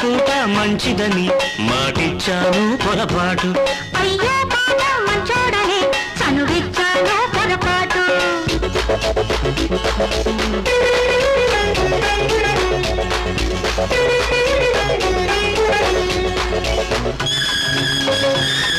పూట మంచిదని మాటిచ్చాను పొరపాటు. Thank you.